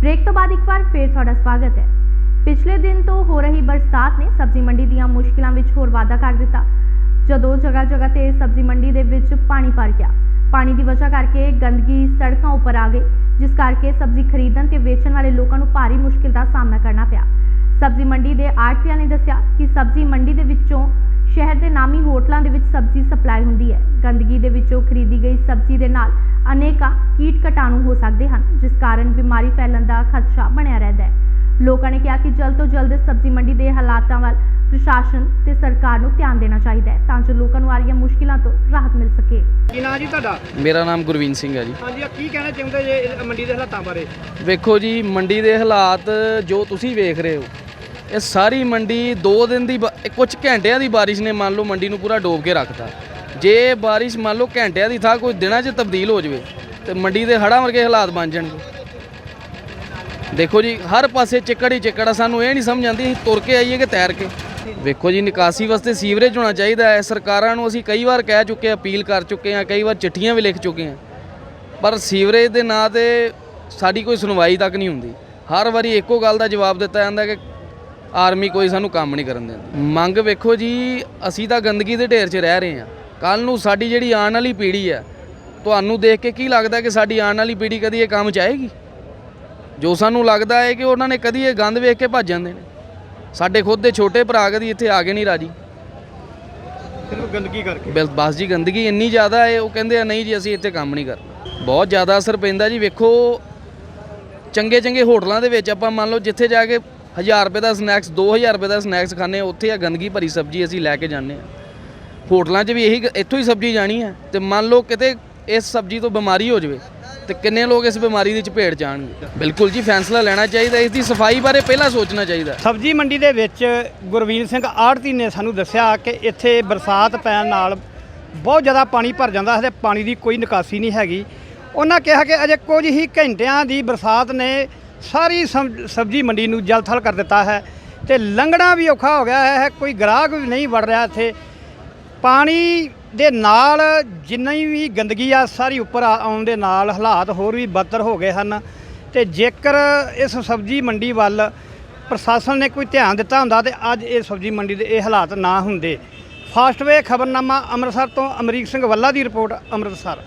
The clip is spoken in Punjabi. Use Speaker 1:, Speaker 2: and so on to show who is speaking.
Speaker 1: ਬ੍ਰੇਕ ਤੋਂ ਬਾਅਦ ਇੱਕ ਵਾਰ ਫੇਰ ਤੁਹਾਡਾ ਸਵਾਗਤ ਹੈ। ਪਿਛਲੇ ਦਿਨ ਤੋਂ ਹੋ ਰਹੀ ਬਰਸਾਤ ਨੇ ਸਬਜ਼ੀ ਮੰਡੀ ਦੀਆਂ ਮੁਸ਼ਕਿਲਾਂ ਵਿੱਚ ਹੋਰ ਵਾਧਾ ਕਰ ਦਿੱਤਾ। ਜਦੋਂ ਜਗ੍ਹਾ ਜਗ੍ਹਾ ਤੇ ਸਬਜ਼ੀ ਮੰਡੀ ਦੇ ਵਿੱਚ ਪਾਣੀ ਭਰ ਗਿਆ, ਪਾਣੀ ਦੀ ਵਜ੍ਹਾ ਕਰਕੇ ਗੰਦਗੀ ਸੜਕਾਂ ਉੱਪਰ ਆ ਗਈ, ਜਿਸ ਕਰਕੇ ਸਬਜ਼ੀ ਖਰੀਦਣ ਤੇ ਵੇਚਣ ਵਾਲੇ ਲੋਕਾਂ ਨੂੰ ਭਾਰੀ ਮੁਸ਼ਕਿਲ ਦਾ ਸਾਹਮਣਾ ਕਰਨਾ ਪਿਆ। ਸਬਜ਼ੀ ਮੰਡੀ ਦੇ ਆੜਤੀਆਂ ਨੇ ਦੱਸਿਆ ਕਿ ਸਬਜ਼ੀ ਮੰਡੀ ਦੇ ਵਿੱਚੋਂ ਸ਼ਹਿਰ ਦੇ ਨਾਮੀ ਹੋਟਲਾਂ ਦੇ ਵਿੱਚ ਸਬਜ਼ੀ ਸਪਲਾਈ ਹੁੰਦੀ ਹੈ। ਗੰਦਗੀ ਦੇ ਵਿੱਚੋਂ ਖਰੀਦੀ ਗਈ ਸਬਜ਼ੀ ਦੇ ਨਾਲ ਅਨੇਕਾਂ ਕੀਟ ਕਟਾਣੂ ਹੋ ਸਕਦੇ ਹਨ ਜਿਸ ਕਾਰਨ ਬਿਮਾਰੀ ਫੈਲਣ ਦਾ ਖਦਸ਼ਾ ਬਣਿਆ ਰਹਿੰਦਾ ਹੈ। ਲੋਕਾਂ ਨੇ ਕਿਹਾ ਕਿ ਜਲਦ ਤੋਂ ਜਲਦ ਸਬਜ਼ੀ ਮੰਡੀ ਦੇ ਹਾਲਾਤਾਂ ਵੱਲ ਪ੍ਰਸ਼ਾਸਨ ਤੇ ਸਰਕਾਰ ਨੂੰ ਧਿਆਨ ਦੇਣਾ ਚਾਹੀਦਾ ਹੈ ਤਾਂ ਜੋ ਲੋਕਾਂ ਨੂੰ ਆ ਰਹੀਆਂ ਮੁਸ਼ਕਿਲਾਂ ਤੋਂ ਰਾਹਤ ਮਿਲ ਸਕੇ।
Speaker 2: ਕੀ ਨਾਂ ਜੀ ਤੁਹਾਡਾ?
Speaker 3: ਮੇਰਾ ਨਾਮ ਗੁਰਵੀਨ ਸਿੰਘ ਹੈ ਜੀ।
Speaker 2: ਹਾਂਜੀ ਆ ਕੀ ਕਹਿਣਾ ਚਾਹੁੰਦੇ ਜੇ ਮੰਡੀ ਦੇ ਹਾਲਾਤਾਂ ਬਾਰੇ?
Speaker 3: ਵੇਖੋ ਜੀ ਮੰਡੀ ਦੇ ਹਾਲਾਤ ਜੋ ਤੁਸੀਂ ਵੇਖ ਰਹੇ ਹੋ ਇਹ ਸਾਰੀ ਮੰਡੀ 2 ਦਿਨ ਦੀ ਬ- ਇਹ ਕੁਝ ਘੰਟਿਆਂ ਦੀ ਬਾਰਿਸ਼ ਨੇ ਮੰਨ ਲਓ ਮੰਡੀ ਨੂੰ ਪੂਰਾ ਡੋਬ ਕੇ ਰੱਖਤਾ। ਜੇ ਬਾਰਿਸ਼ ਮੰਨ ਲਓ ਘੰਟਿਆਂ ਦੀ ਥਾਂ ਕੋਈ ਦਿਨਾਂ 'ਚ ਤਬਦੀਲ ਹੋ ਜਾਵੇ, ਤੇ ਮੰਡੀ ਦੇ ਹੜ੍ਹਾਂ ਵਰਗੇ ਹਾਲਾਤ ਬਣ ਜਾਣਗੇ। ਦੇਖੋ ਜੀ, ਹਰ ਪਾਸੇ ਚਿੱਕੜ ਹੀ ਚਿੱਕੜ ਆ, ਸਾਨੂੰ ਇਹ ਨਹੀਂ ਸਮਝ ਆਉਂਦੀ ਅਸੀਂ ਤੁਰ ਕੇ ਆਈਏ ਕਿ ਤੈਰ ਕੇ। ਵੇਖੋ ਜੀ, ਨਿਕਾਸੀ ਵਾਸਤੇ ਸੀਵਰੇਜ ਹੋਣਾ ਚਾਹੀਦਾ ਹੈ। ਸਰਕਾਰਾਂ ਨੂੰ ਅਸੀਂ ਕਈ ਵਾਰ ਕਹਿ ਚੁੱਕੇ, ਅਪੀਲ ਕਰ ਚੁੱਕੇ ਹਾਂ, ਕਈ ਵਾਰ ਚਿੱਠੀਆਂ ਵੀ ਲਿਖ ਚੁੱਕੇ ਹਾਂ। ਪਰ ਸੀਵਰੇਜ ਦੇ ਨਾਂ ਤੇ ਸਾਡੀ ਕੋਈ ਸੁਣਵਾਈ ਤੱਕ ਨਹੀਂ ਹੁੰਦੀ। ਹਰ ਵਾਰੀ ਇੱਕੋ ਗੱਲ ਦਾ ਜਵਾਬ ਦਿੱਤਾ ਜਾਂਦਾ ਕਿ ਆਰਮੀ ਕੋਈ ਸਾਨੂੰ ਕੰਮ ਨਹੀਂ ਕਰਨ ਦਿੰਦੀ। ਮੰਗ ਵੇਖੋ ਜੀ ਅਸੀਂ ਤਾਂ ਗੰਦਗੀ ਦੇ ਢੇਰ 'ਚ ਰਹਿ ਰਹੇ ਹਾਂ। ਕੱਲ ਨੂੰ ਸਾਡੀ ਜਿਹੜੀ ਆਉਣ ਵਾਲੀ ਪੀੜ੍ਹੀ ਹੈ ਤੁਹਾਨੂੰ ਦੇਖ ਕੇ ਕੀ ਲੱਗਦਾ ਕਿ ਸਾਡੀ ਆਉਣ ਵਾਲੀ ਪੀੜ੍ਹੀ ਕਦੀ ਇਹ ਕੰਮ ਚਾਹੇਗੀ ਜੋ ਸਾਨੂੰ ਲੱਗਦਾ ਹੈ ਕਿ ਉਹਨਾਂ ਨੇ ਕਦੀ ਇਹ ਗੰਦ ਵੇਖ ਕੇ ਭੱਜ ਜਾਂਦੇ ਨੇ। ਸਾਡੇ ਖੁਦ ਦੇ ਛੋਟੇ ਭਰਾ ਕਦੀ ਇੱਥੇ ਆ ਕੇ ਨਹੀਂ ਰਾਜੀ।
Speaker 2: ਸਿਰਫ ਗੰਦਗੀ ਕਰਕੇ।
Speaker 3: ਬਸ ਬਸ ਜੀ ਗੰਦਗੀ ਇੰਨੀ ਜ਼ਿਆਦਾ ਹੈ ਉਹ ਕਹਿੰਦੇ ਆ ਨਹੀਂ ਜੀ ਅਸੀਂ ਇੱਥੇ ਕੰਮ ਨਹੀਂ ਕਰਨਾ ਬਹੁਤ ਜ਼ਿਆਦਾ ਅਸਰ ਪੈਂਦਾ ਜੀ। ਵੇਖੋ ਚੰਗੇ ਚੰਗੇ ਹੋਟਲਾਂ ਦੇ ਵਿੱਚ ਆਪਾਂ ਮੰਨ ਲਓ ਜਿੱਥੇ ਜਾ ਕੇ 1000 ਰੁਪਏ ਦਾ ਸਨੈਕਸ 2000 ਰੁਪਏ ਦਾ ਸਨੈਕਸ ਖਾਣੇ ਉੱਥੇ ਆ ਗੰਦਗੀ ਭਰੀ ਸਬਜ਼ੀ ਅਸੀਂ ਲੈ ਕੇ ਜਾਂਦੇ ਆ ਹੋਟਲਾਂ 'ਚ ਵੀ ਇਹੀ ਇੱਥੋਂ ਹੀ ਸਬਜ਼ੀ ਜਾਣੀ ਹੈ ਤੇ ਮੰਨ ਲਓ ਕਿਤੇ ਇਸ ਸਬਜ਼ੀ ਤੋਂ ਬਿਮਾਰੀ ਹੋ ਜਾਵੇ ਤੇ ਕਿੰਨੇ ਲੋਕ ਇਸ ਬਿਮਾਰੀ ਦੀ ਚਪੇਟ ਜਾਣਗੇ। ਬਿਲਕੁਲ ਜੀ, ਫੈਸਲਾ ਲੈਣਾ ਚਾਹੀਦਾ, ਇਸ ਦੀ ਸਫ਼ਾਈ ਬਾਰੇ ਪਹਿਲਾਂ ਸੋਚਣਾ ਚਾਹੀਦਾ।
Speaker 2: ਸਬਜ਼ੀ ਮੰਡੀ ਦੇ ਵਿੱਚ ਗੁਰਵੀਰ ਸਿੰਘ ਆੜਤੀ ਨੇ ਸਾਨੂੰ ਦੱਸਿਆ ਕਿ ਇੱਥੇ ਬਰਸਾਤ ਪੈਣ ਨਾਲ ਬਹੁਤ ਜ਼ਿਆਦਾ ਪਾਣੀ ਭਰ ਜਾਂਦਾ ਹੈ ਤੇ ਪਾਣੀ ਦੀ ਕੋਈ ਨਿਕਾਸੀ ਨਹੀਂ ਹੈਗੀ। ਉਹਨਾਂ ਕਿਹਾ ਕਿ ਅਜੇ ਕੁਝ ਹੀ ਘੰਟਿਆਂ ਦੀ ਬਰਸਾਤ ਨੇ ਸਾਰੀ ਸਬ- ਸਬਜ਼ੀ ਮੰਡੀ ਨੂੰ ਜਲਥਲ ਕਰ ਦਿੱਤਾ ਹੈ ਤੇ ਲੰਘਣਾ ਵੀ ਔਖਾ ਹੋ ਗਿਆ ਹੈ ਕੋਈ ਗ੍ਰਾਹਕ ਵੀ ਨਹੀਂ ਵੜ ਰਿਹਾ ਇੱਥੇ। ਪਾਣੀ ਦੇ ਨਾਲ ਜਿੰਨੀ ਵੀ ਗੰਦਗੀ ਆ, ਸਾਰੀ ਉੱਪਰ ਆ- ਆਉਣ ਦੇ ਨਾਲ ਹਾਲਾਤ ਹੋਰ ਵੀ ਬਦਤਰ ਹੋ ਗਏ ਹਨ ਤੇ ਜੇਕਰ ਇਸ ਸਬਜ਼ੀ ਮੰਡੀ ਵੱਲ ਪ੍ਰਸ਼ਾਸਨ ਨੇ ਕੋਈ ਧਿਆਨ ਦਿੱਤਾ ਹੁੰਦਾ ਤੇ ਅੱਜ ਇਹ ਸਬਜ਼ੀ ਮੰਡੀ ਦੇ ਇਹ ਹਾਲਾਤ ਨਾ ਹੁੰਦੇ। ਫਾਸਟਵੇ ਖਬਰਨਾਮਾ ਅੰਮ੍ਰਿਤਸਰ ਤੋਂ ਅਮਰੀਕ ਸਿੰਘ ਵੱਲਾ ਦੀ ਰਿਪੋਰਟ ਅੰਮ੍ਰਿਤਸਰ।